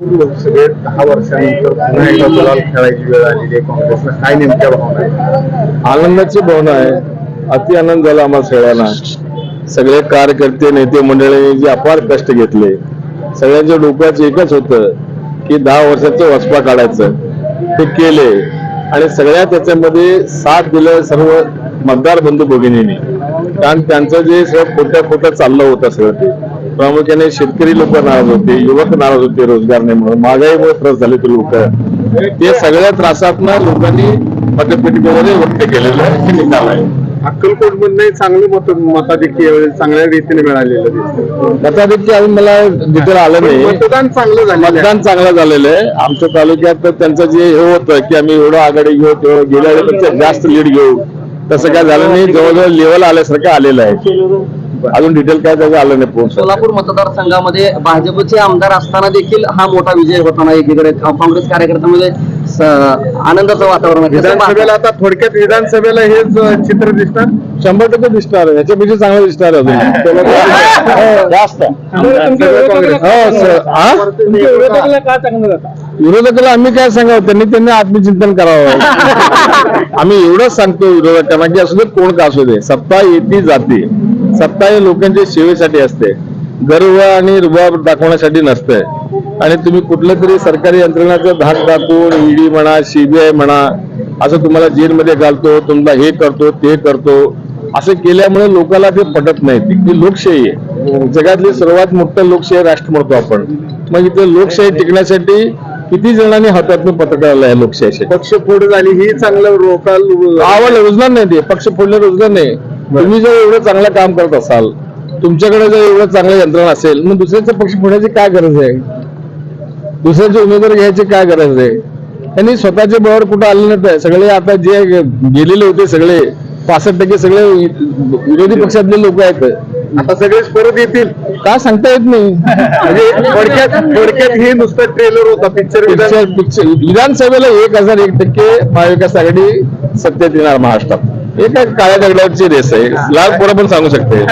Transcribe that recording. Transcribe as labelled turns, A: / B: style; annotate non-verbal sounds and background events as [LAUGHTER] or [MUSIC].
A: लोकसभेत दहा वर्षानंतर पुन्हा एकदा गुलाल खेळायची वेळ आलेली आहे काँग्रेसला. काय नेमक्या भावना आहे
B: आनंदाची भावना आहे. अति आनंद झाला आम्हाला सगळ्यांना. सगळे कार्यकर्ते नेते मंडळी जे अपार कष्ट घेतले. सगळ्यांच्या डोक्याचं एकच होतं की दहा वर्षाचं वसपा काढायचं. ते केले. आणि सगळ्या त्याच्यामध्ये साथ दिलं सर्व मतदार बंधू भगिनींनी. कारण त्यांचं जे सगळं खोट्या खोट्या चाललं होतं सगळं ते. प्रामुख्याने शेतकरी लोक नाराज होते युवक नाराज होते रोजगार नाही म्हणून महागाईमुळे त्रास झाले ते लोक. ते सगळ्या त्रासातनं लोकांनी मतपेटिकेमध्ये व्यक्त केलेलं हे निकाल आहे.
A: अक्कलकोटमध्ये चांगली मत मताधिक्य चांगल्या रीतीने मिळालेलं दिसतं
B: मताधिक्य अजून मला डिटेल आलं नाही
A: मतदान चांगलं झालं
B: मतदान चांगलं झालेलं आहे. आमच्या तालुक्यात त्यांचं जे हे होतं की आम्ही एवढं आघाडी घेऊ तेवढं गेल्या वेळेपेक्षा जास्त लीड घेऊ तसं काय झालं नाही. जवळजवळ लेवल आल्यासारखं आलेलं आहे. अजून डिटेल काय त्याचं आलं नाही पोहोच
C: सोलापूर मतदारसंघामध्ये भाजपचे आमदार असताना देखील हा मोठा विजय होताना एकीकडे काँग्रेस कार्यकर्त्यांमध्ये आनंदाचं वातावरण
A: विधानसभेला आता थोडक्यात विधानसभेला हेच अं, चित्र दिसणार.
B: शंभर टक्के दिसणार आहे. याच्यापेक्षा चांगलं दिसणार आहे अजून. [LAUGHS] हो, जास्त. हो हा? विरोधकाला आम्ही काय सांगावं? त्यांनी त्यांनी आत्मचिंतन करावं. [LAUGHS] आम्ही एवढंच सांगतो विरोधकांना की असू दे कोण का असू दे. सत्ता येती जाते. सत्ता ही लोकांच्या सेवेसाठी असते. गर्व आणि रुबाब दाखवण्यासाठी नसते. आणि तुम्ही कुठलं तरी सरकारी यंत्रणाचं धाक दाखवून ईडी म्हणा सीबीआय म्हणा असं तुम्हाला जेलमध्ये घालतो तुम्हाला हे करतो ते करतो असं केल्यामुळे लोकांना ते पटत नाही. ती लोकशाही आहे. जगातली सर्वात मोठं लोकशाही राष्ट्र म्हणतो आपण. मग इथे लोकशाही टिकण्यासाठी किती जणांनी हातातून पत्रकाराला आहे लोकशाहीसाठी?
A: पक्ष फोड झाली ही चांगलं रोकाल
B: आवड रोजगार नाही ते. पक्ष फोडणे रोजगार नाही. तुम्ही जर एवढं चांगलं काम करत असाल तुमच्याकडे जर एवढं चांगलं यंत्रणा असेल मग दुसऱ्याचा पक्ष फोडण्याची काय गरज आहे? दुसऱ्याचे उमेदवार घ्यायची काय गरज आहे? त्यांनी स्वतःच्या बळावर कुठं आले नाही सगळे आता जे गेलेले होते सगळे पासष्ट टक्के सगळे विरोधी पक्षातले लोक आहेत.
A: आता सगळेच परत येतील.
B: काय सांगता येत नाही?
A: म्हणजे थोडक्यात थोडक्यात हे नुसतं ट्रेलर होता पिक्चर
B: पिक्चर पिक्चर विधानसभेला एक हजार एक टक्के महाविकास आघाडी सत्तेत येणार महाराष्ट्रात. हे काय काळ्या दगडावरची रेस आहे. लाल पोरं पण सांगू शकते.